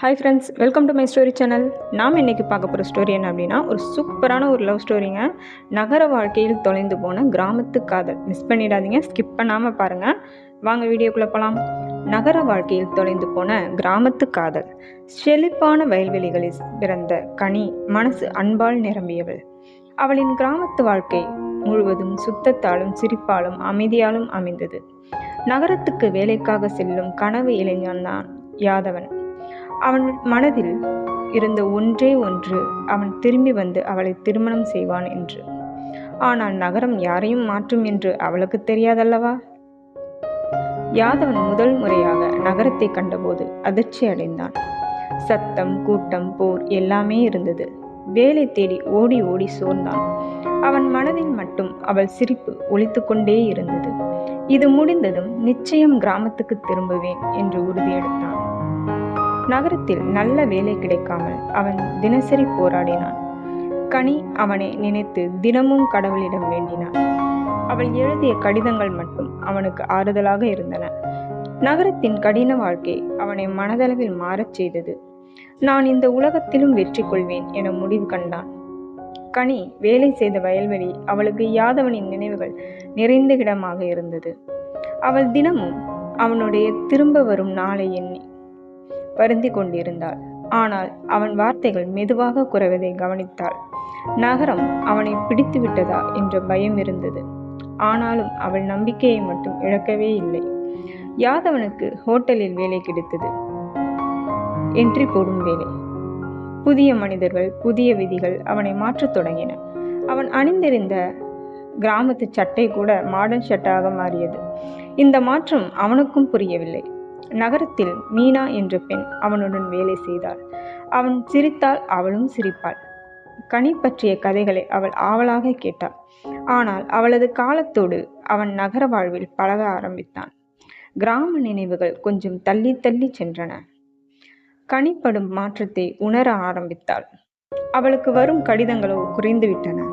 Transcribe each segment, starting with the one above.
Hi friends welcome to my story channel நாம் இன்றைக்கி பார்க்க போகிற ஸ்டோரி என்ன அப்படின்னா ஒரு சூப்பரான ஒரு லவ் ஸ்டோரிங்க நகர வாழ்க்கையில் தொலைந்து போன கிராமத்து காதல். மிஸ் பண்ணிடாதீங்க ஸ்கிப் பண்ணாமல் பாருங்கள் வாங்க வீடியோக்குள்ளே போகலாம் நகர வாழ்க்கையில் தொலைந்து போன கிராமத்து காதல். செழிப்பான வயல்வெளிகளில் பிறந்த கனி மனசு அன்பால் நிரம்பியவள். அவளின் கிராமத்து வாழ்க்கை முழுவதும் சுத்தத்தாலும் சிரிப்பாலும் அமைதியாலும் அமைந்தது. நகரத்துக்கு வேலைக்காக செல்லும் கனவு இளைஞன்தான் யாதவன். அவன் மனதில் இருந்த ஒன்றே ஒன்று அவன் திரும்பி வந்து அவளை திருமணம் செய்வான் என்று. ஆனால் நகரம் யாரையும் மாற்றும் என்று அவளுக்கு தெரியாதல்லவா? யாதவன் முதல் முறையாக நகரத்தை கண்டபோது அதிர்ச்சி அடைந்தான். சத்தம் கூட்டம் போர் எல்லாமே இருந்தது. வேலை தேடி ஓடி ஓடி சோர்ந்தான். அவன் மனதில் மட்டும் அவள் சிரிப்பு ஒழித்து கொண்டே இருந்தது. இது முடிந்ததும் நிச்சயம் கிராமத்துக்கு திரும்புவேன் என்று உறுதியெடுத்தான் நகரத்தில் நல்ல வேலை கிடைக்காமல் அவன் தினசரி போராடினான். கனி அவனை நினைத்து தினமும் கடவுளிடம் வேண்டினான். அவள் எழுதிய கடிதங்கள் மட்டும் அவனுக்கு ஆறுதலாக இருந்தன. நகரத்தின் கடின வாழ்க்கை அவனை மனதளவில் மாறச் செய்தது. நான் இந்த உலகத்திலும் வெற்றி கொள்வேன் என முடிவு கண்டான். கனி வேலை செய்த வயல்வெளி அவளுக்கு யாதவனின் நினைவுகள் நிறைந்த இடமாக இருந்தது. அவள் தினமும் அவனுடைய திரும்ப வரும் நாளை எண்ணி வருந்தி கொண்டிருந்தாள். ஆனால் அவன் வார்த்தைகள் மெதுவாக குறைவதை கவனித்தாள். நகரம் அவனை பிடித்து விட்டதா என்ற பயம் இருந்தது. ஆனாலும் அவள் நம்பிக்கையை மட்டும் இழக்கவே இல்லை. யாதவனுக்கு ஹோட்டலில் வேலை கிடைத்தது. என்றி போடும் வேலை. புதிய மனிதர்கள் புதிய விதிகள் அவனை மாற்றத் தொடங்கின. அவன் அணிந்திருந்த கிராமத்து சட்டை கூட மாடர்ன் ஷர்ட்டாக மாறியது. இந்த மாற்றம் அவனுக்கும் புரியவில்லை. நகரத்தில் மீனா என்ற பெண் அவனுடன் வேலை செய்தாள். அவன் சிரித்தால் அவளும் சிரிப்பாள். கனி பற்றிய கதைகளை அவள் ஆவலாக கேட்டாள். ஆனால் அவளது காலத்தோடு அவன் நகர வாழ்வில் பழக ஆரம்பித்தான். கிராம நினைவுகள் கொஞ்சம் தள்ளி தள்ளி சென்றன. கனிப்படும் மாற்றத்தை உணர ஆரம்பித்தாள். அவளுக்கு வரும் கடிதங்களோ குறைந்துவிட்டன.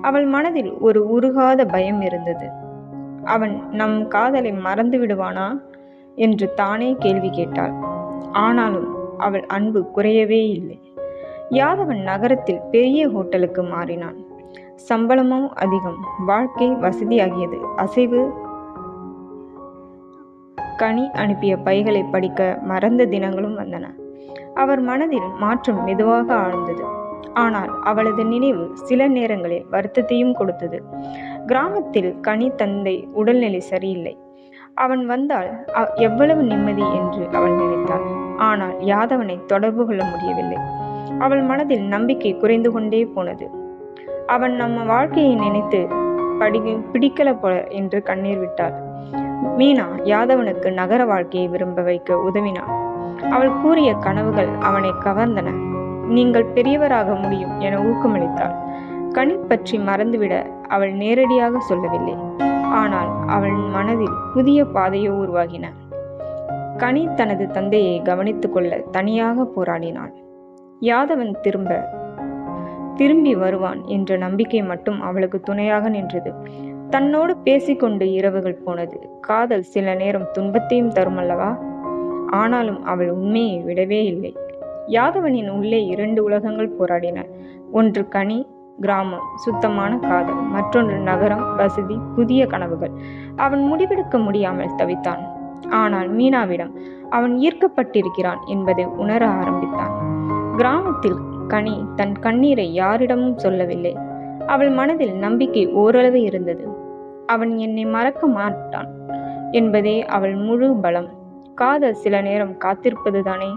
அவள் மனதில் ஒரு உருகாத பயம் இருந்தது. அவன் நம் காதலை மறந்து விடுவானா என்று தானே கேள்வி கேட்டாள். ஆனாலும் அவள் அன்பு குறையவே இல்லை. யாதவன் நகரத்தில் பெரிய ஹோட்டலுக்கு மாறினான். சம்பளமும் அதிகம். வாழ்க்கை வசதியாகியது. அசைவு கனி அனுப்பிய பைகளை படிக்க மறந்த தினங்களும் வந்தன. அவர் மனதில் மாற்றம் மெதுவாக ஆழ்ந்தது. ஆனால் அவளது நினைவு சில நேரங்களில் வருத்தத்தையும் கொடுத்தது. கிராமத்தில் கனி தந்தை உடல்நிலை சரியில்லை. அவன் வந்தால் எவ்வளவு நிம்மதி என்று அவள் நினைத்தாள். ஆனால் யாதவனை தொடர்பு கொள்ள முடியவில்லை. அவள் மனதில் நம்பிக்கை குறைந்து கொண்டே போனது. அவன் நம்ம வாழ்க்கையை நினைத்து படி பிடிக்கல போல என்று கண்ணீர் விட்டாள். மீனா யாதவனுக்கு நகர வாழ்க்கையை விரும்ப வைக்க உதவினாள். அவள் கூறிய கனவுகள் அவனை கவர்ந்தன. நீங்கள் பெரியவராக முடியும் என ஊக்கமளித்தாள். கனி பற்றி மறந்துவிட அவள் நேரடியாக சொல்லவில்லை. ஆனால் அவள் மனதில் புதிய பாதையோ உருவாகின. கனி தனது தந்தையை கவனித்துக் கொள்ள தனியாக போராடினாள். யாதவன் திரும்ப திரும்பி வருவான் என்ற நம்பிக்கை மட்டும் அவளுக்கு துணையாக நின்றது. தன்னோடு பேசிக்கொண்டு இரவுகள் போனது. காதல் சில நேரம் துன்பத்தையும் தருமல்லவா? ஆனாலும் அவள் உண்மையை விடவே இல்லை. யாதவனின் உள்ளே இரண்டு உலகங்கள் போராடின. ஒன்று கனி கிராமம் சுத்தமான காதல் மற்றொன்று நகரம் வசதி புதிய கனவுகள். அவன் முடிவெடுக்க முடியாமல் தவித்தான். ஆனால் மீனாவிடம் அவன் ஈர்க்கப்பட்டிருக்கிறான் என்பதை உணர ஆரம்பித்தான். கிராமத்தில் கனி தன் கண்ணீரை யாரிடமும் சொல்லவில்லை. அவள் மனதில் நம்பிக்கை ஓரளவு இருந்தது. அவன் என்னை மறக்க மாட்டான் என்பதே அவள் முழு பலம். காதல் சில நேரம் காத்திருப்பதுதானே?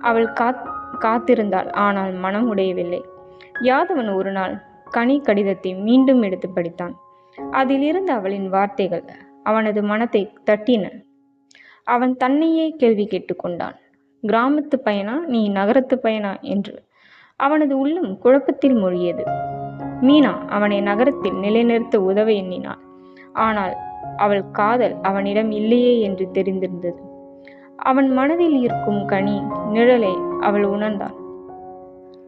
அவள் காத் காத்திருந்தாள் ஆனால் மனம் உடையவில்லை. யாதவன் ஒரு நாள் கனி கடிதத்தை மீண்டும் எடுத்து படித்தான். அதிலிருந்து அவளின் வார்த்தைகள் அவனது மனத்தை தட்டின. அவன் தன்னையே கேள்வி கேட்டுக்கொண்டான் கிராமத்து பையனா? நீ நகரத்து பையனா? என்று. அவனது உள்ளம் குழப்பத்தில் மொழியது மீனா அவனை நகரத்தில் நிலைநிறுத்த உதவ எண்ணினாள். ஆனால் அவள் காதல் அவனிடம் இல்லையே என்று தெரிந்திருந்தது. அவன் மனதில் இருக்கும் கனி நிழலை அவள் உணர்ந்தாள்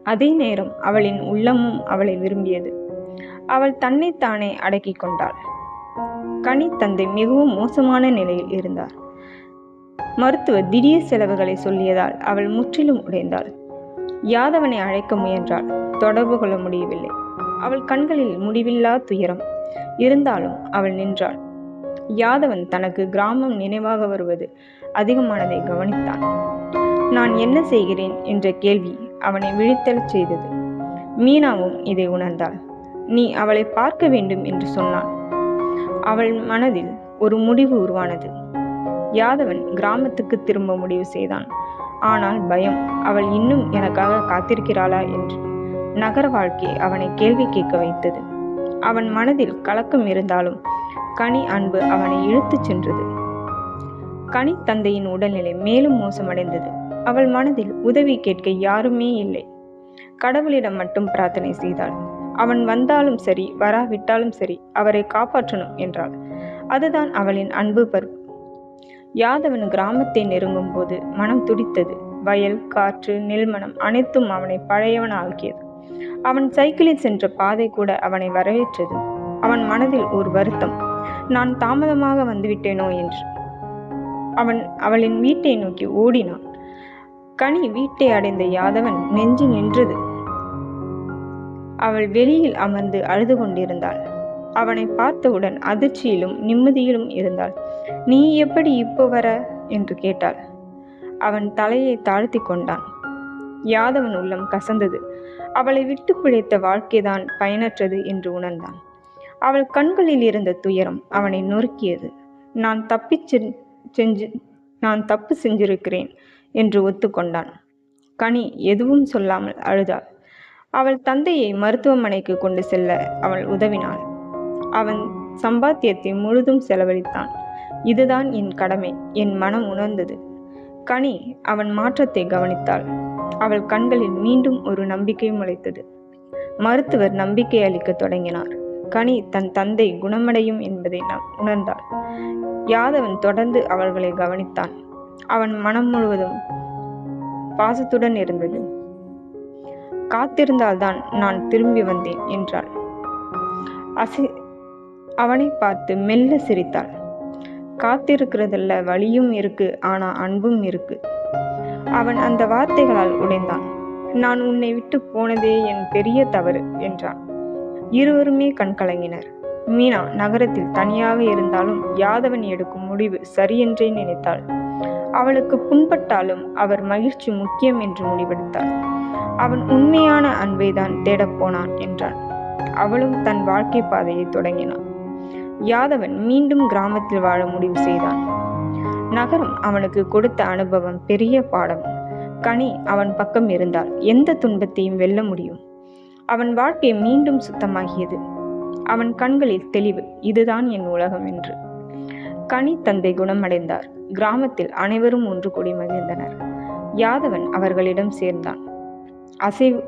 அதே நேரம் அவளின் உள்ளமும் அவளை விரும்பியது. அவள் தன்னைத்தானே அடக்கி கொண்டாள். கனி தந்தை மிகவும் மோசமான நிலையில் இருந்தார். மருத்துவர் திடீர் செலவுகளை சொல்லியதால் அவள் முற்றிலும் உடைந்தாள். யாதவனை அழைக்க முயன்றாள். தொடர்பு கொள்ள முடியவில்லை. அவள் கண்களில் முடிவில்லா துயரம். இருந்தாலும் அவள் நின்றாள். யாதவன் தனக்கு கிராமம் நினைவாக வருவது அதிகமானதை கவனித்தான். நான் என்ன செய்கிறேன்? என்ற கேள்வி அவனை விழித்தெழச் செய்தது. மீனாவும் இதை உணர்ந்தாள். நீ அவளை பார்க்க வேண்டும் என்று சொன்னான். அவள் மனதில் ஒரு முடிவு உருவானது. யாதவன் கிராமத்துக்கு திரும்ப முடிவு செய்தான். ஆனால் பயம் அவள் இன்னும் எனக்காக காத்திருக்கிறாளா என்று. நகர வாழ்க்கை அவனை கேள்வி கேட்க வைத்தது. அவன் மனதில் கலக்கம் இருந்தாலும் கனி அன்பு அவனை இழுத்துச் சென்றது. கனி தந்தையின் உடல்நிலை மேலும் மோசமடைந்தது. அவள் மனதில் உதவி கேட்க யாருமே இல்லை. கடவுளிடம் மட்டும் பிரார்த்தனை செய்தாள். அவன் வந்தாலும் சரி வராவிட்டாலும் சரி அவரை காப்பாற்றணும் என்றாள். அதுதான் அவளின் அன்பு பருப்பு யாதவன் கிராமத்தை நெருங்கும் போது மனம் துடித்தது. வயல் காற்று நெல்மணம் அனைத்தும் அவனை பழையவன் ஆக்கியது அவன் சைக்கிளில் சென்ற பாதை கூட அவனை வரவேற்றது. அவன் மனதில் ஒரு வருத்தம். நான் தாமதமாக வந்துவிட்டேனோ என்று. அவன் அவளின் வீட்டை நோக்கி ஓடினான். கனி வீட்டை அடைந்த யாதவன் நெஞ்சு நின்றது. அவள் வெளியில் அமர்ந்து அழுது கொண்டிருந்தாள். அவனை பார்த்தவுடன் அதிர்ச்சியிலும் நிம்மதியிலும் இருந்தாள். நீ எப்படி இப்போ வர? என்று கேட்டாள். அவன் தலையை தாழ்த்தி கொண்டான். யாதவன் உள்ளம் கசந்தது. அவளை விட்டு பிழைத்த வாழ்க்கைதான் பயனற்றது என்று உணர்ந்தான். அவள் கண்களில் இருந்த துயரம் அவனை நொறுக்கியது. நான் தப்பிச்சு செஞ்சு நான் தப்பு செஞ்சிருக்கிறேன் என்று ஒத்துக்கொண்டான். கனி எதுவும் சொல்லாமல் அழுதாள். அவள் தந்தையை மருத்துவமனைக்கு கொண்டு செல்ல அவள் உதவினாள். அவன் சம்பாத்தியத்தை முழுதும் செலவழித்தான். இதுதான் என் கடமை என் மனம் உணர்ந்தது. கனி அவன் மாற்றத்தை கவனித்தாள். அவள் கண்களில் மீண்டும் ஒரு நம்பிக்கை முளைத்தது. மருத்துவர் நம்பிக்கை அளிக்க தொடங்கினார். கனி தன் தந்தை குணமடையும் என்பதை நாம் உணர்ந்தாள். யாதவன் தொடர்ந்து அவர்களை கவனித்தான். அவன் மனம் முழுவதும் பாசத்துடன் இருந்தது. காத்திருந்தால்தான் நான் திரும்பி வந்தேன் என்றாள். அசி அவனை பார்த்து மெல்ல சிரித்தாள். காத்திருக்கிறதல்ல வழியும் இருக்கு ஆனா அன்பும் இருக்கு. அவன் அந்த வார்த்தைகளால் உடைந்தான். நான் உன்னை விட்டு போனதே என் பெரிய தவறு என்றான். இருவருமே கண்கலங்கினர் மீனா நகரத்தில் தனியாக இருந்தாலும் யாதவன் எடுக்கும் முடிவு சரியென்றே நினைத்தாள். அவளுக்கு புண்பட்டாலும் அவர் மகிழ்ச்சி முக்கியம் என்று முடிவெடுத்தாள். அவன் உண்மையான அன்பை தான் தேடப்போனான் என்றான். அவளும் தன் வாழ்க்கை பாதையை தொடங்கினான். யாதவன் மீண்டும் கிராமத்தில் வாழ முடிவு செய்தான். நகரம் அவனுக்கு கொடுத்த அனுபவம் பெரிய பாடம். கனி அவன் பக்கம் இருந்தால் எந்த துன்பத்தையும் வெல்ல முடியும். அவன் வாழ்க்கை மீண்டும் சுத்தமாகியது. அவன் கண்களில் தெளிவு இதுதான் என் உலகம் என்று. கனி தந்தை குணமடைந்தார். கிராமத்தில் அனைவரும் ஒன்று கூடி மகிழ்ந்தனர். யாதவன் அவர்களிடம் சேர்ந்தான். அசைவு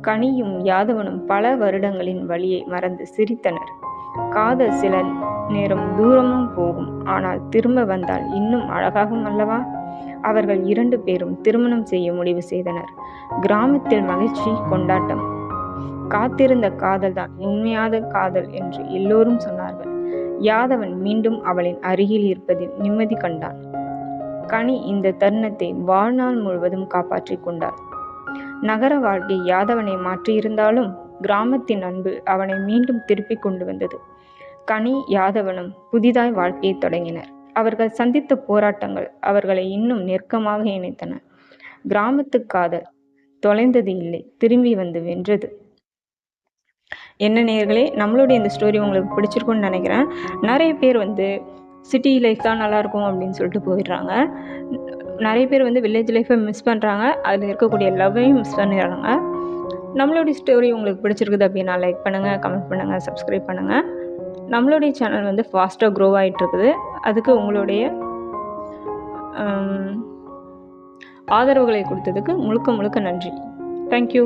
கனியும் யாதவனும் பல வருடங்களின் வழியை மறந்து சிரித்தனர். காதல் சில நேரம் தூரமும் போகும். ஆனால் திரும்ப வந்தால் இன்னும் அழகாகும் அல்லவா? அவர்கள் இரண்டு பேரும் திருமணம் செய்ய முடிவு செய்தனர். கிராமத்தில் மகிழ்ச்சி கொண்டாட்டம் காத்திருந்த காதல் தான் உண்மையாத காதல் என்று எல்லோரும் சொன்னார்கள். யாதவன் மீண்டும் அவளின் அருகில் இருப்பதில் நிம்மதி கண்டான். கனி இந்த தருணத்தை வாழ்நாள் முழுவதும் காப்பாற்றிக் கொண்டார் நகர வாழ்க்கை யாதவனை மாற்றியிருந்தாலும் கிராமத்தின் அன்பு அவனை மீண்டும் திருப்பிக் கொண்டு வந்தது. கனி யாதவனும் புதிதாய் வாழ்க்கையை தொடங்கினர். அவர்கள் சந்தித்த போராட்டங்கள் அவர்களை இன்னும் நெருக்கமாக இணைத்தன. கிராமத்து காதல் தொலைந்தது இல்லை திரும்பி வந்து வென்றது. என்ன நேர்களே நம்மளுடைய இந்த ஸ்டோரி உங்களுக்கு பிடிச்சிருக்குன்னு நினைக்கிறேன். நிறைய பேர் வந்து சிட்டி லைஃப் தான் நல்லாயிருக்கும் அப்படின்னு சொல்லிட்டு போயிடுறாங்க. நிறைய பேர் வந்து வில்லேஜ் லைஃப்பை மிஸ் பண்ணுறாங்க அதில் இருக்கக்கூடிய லவ்வையும் மிஸ் பண்ணிடுறாங்க. நம்மளுடைய ஸ்டோரி உங்களுக்கு பிடிச்சிருக்குது அப்படின்னா லைக் பண்ணுங்கள் கமெண்ட் பண்ணுங்கள் சப்ஸ்கிரைப் பண்ணுங்கள் நம்மளுடைய சேனல் வந்து ஃபாஸ்ட்டாக க்ரோ ஆகிட்டுருக்குது அதுக்கு உங்களுடைய ஆதரவுகளை கொடுத்ததுக்கு முழுக்க முழுக்க நன்றி. தேங்க்யூ